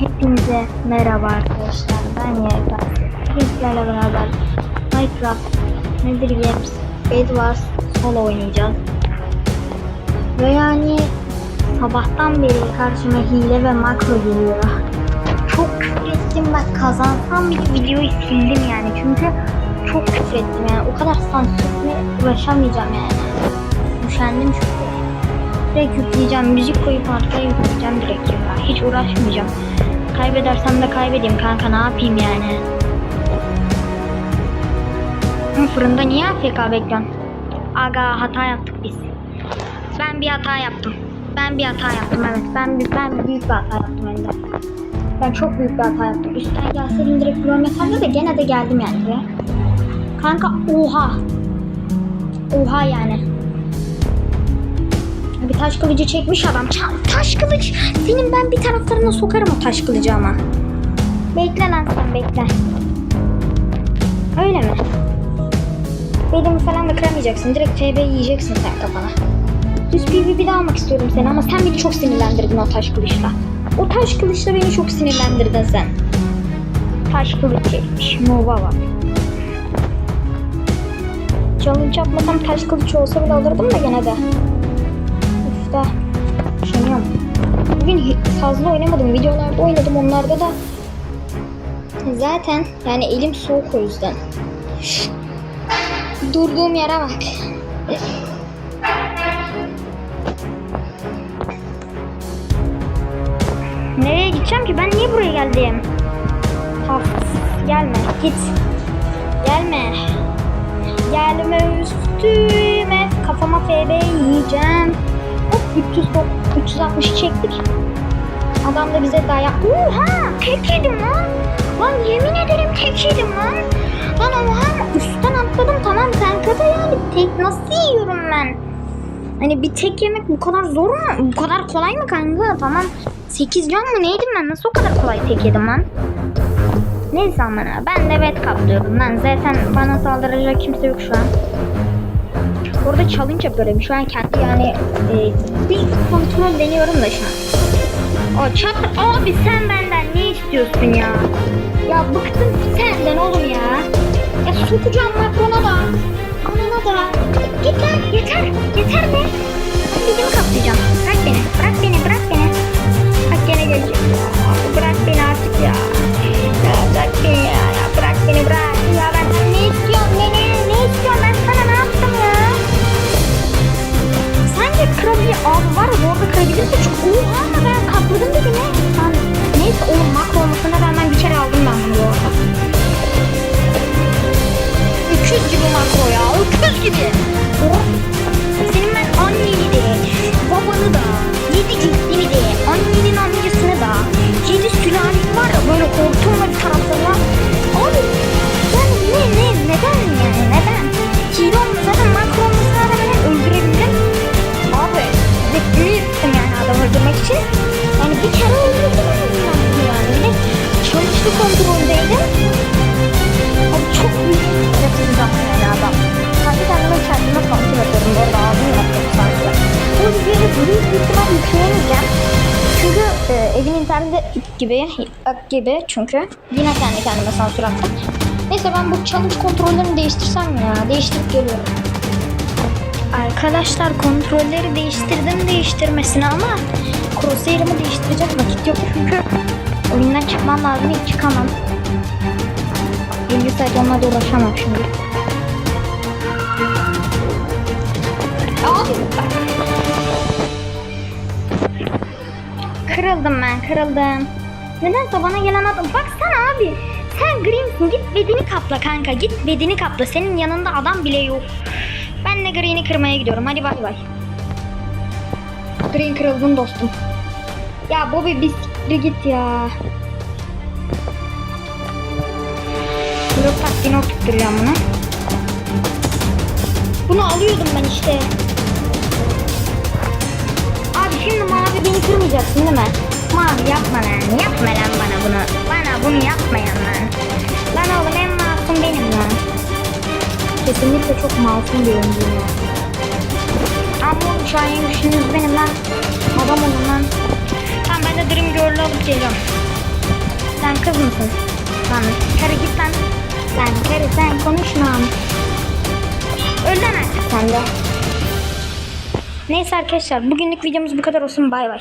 Hepinize merhaba arkadaşlar. Ben Yerden. Bizlerle beraber Minecraft, Nether Games, Bed Wars solo oynayacağız. Ve yani sabahtan beri karşıma hile ve makro geliyor. Çok küfür ettim ben kazansam bile videoyu sildim yani çünkü çok küfür ettim yani o kadar sansürle uğraşamayacağım yani. Üşendim çünkü. Direkt yükleyeceğim. Müzik koyup arkaya yükleyeceğim direkt ya. Hiç uğraşmayacağım. Kaybedersem de kaybedeyim kanka ne yapayım yani. Fırında niye AFK bekliyorsun? Aga hata yaptık biz. Ben bir hata yaptım. Ben bir hata yaptım evet. Ben, bir- ben büyük bir hata yaptım hem de. Ben çok büyük bir hata yaptım. Üstten gelseydim direkt Pro Metal'de de gene de geldim yani. Kanka oha. Oha yani. Bir taş kılıcı çekmiş adam. Ça- taş kılıç. Senin ben bir taraflarına sokarım o taş kılıcı ama. Bekle lan sen bekle. Öyle mi? Belimi falan da kıramayacaksın. Direkt TB yiyeceksin sen kafana. Düz PvP'de almak istiyorum seni ama sen beni çok sinirlendirdin o taş kılıçla. O taş kılıçla beni çok sinirlendirdin sen. Taş kılıç çekmiş. Nova var. Challenge yapmasam taş kılıç olsa bile alırdım da gene de. De. Üşeniyorum. Bugün fazla oynamadım. Videolarda oynadım. Onlarda da zaten yani elim soğuk o yüzden. Durduğum yere bak. Nereye gideceğim ki? Ben niye buraya geldim? Haf, gelme. Git. Gelme. Gelme üstüme. Kafama FB yiyeceğim. Hop 300, 360 çektik. Adam da bize dayak. Oha! Tek yedim lan. Lan yemin ederim tek yedim lan. Lan oha üstten atladım tamam kanka da yani tek nasıl yiyorum ben? Hani bir tek yemek bu kadar zor mu? Bu kadar kolay mı kanka? Tamam 8 can mı neydim ben? Nasıl o kadar kolay tek yedim lan? Neyse aman. Ben de bet kaplıyordum lan. Zaten bana saldıracak kimse yok şu an. Orada challenge yapıyorum. Şu an kendi yani e, bir kontrol deniyorum da şu an. O çap abi sen benden ne istiyorsun ya? Ya bıktım senden oğlum ya. Ya sokacağım makrona da. 300 gibi makro ya 300 gibi. Senin ben anneni de babanı da yedi cüzdeni de annenin amcasını da yedi sülaleni var ya böyle büyük bir ihtimal yükleyemeyeceğim. Çünkü e, evin interneti gibi, ak gibi çünkü. Yine kendi kendime sansür attım. Neyse ben bu challenge kontrollerini değiştirsem ya. Değiştirip geliyorum. Arkadaşlar kontrolleri değiştirdim değiştirmesine ama crosshair'ımı değiştirecek vakit yok çünkü oyundan çıkmam lazım hiç çıkamam. 50 saat onunla uğraşamam şimdi. Abi Kırıldım ben kırıldım. Nedense bana gelen adam baksana abi. Sen greensin git bedeni kapla kanka git bedeni kapla senin yanında adam bile yok. Ben de green'i kırmaya gidiyorum hadi bay bay. Green kırıldın dostum. Ya Bobby bir siktir git ya. Blok taktiğini oturtturacağım bunu. Bunu alıyordum ben işte. Beni kırmayacaksın değil mi? Mavi yapma lan. Yapma lan bana bunu. Bana bunu yapmayan lan. Lan oğlum en masum benim lan. Kesinlikle çok masum bir oyuncuyum ya. Ama oğlum şu an benim lan. Adam olun lan. Tamam ben de Dream Girl'ü alıp geliyorum. kız mısın? Lan karı git lan. Lan karı sen konuşma. Öldün artık sen de. Neyse arkadaşlar bugünlük videomuz bu kadar olsun bay bay.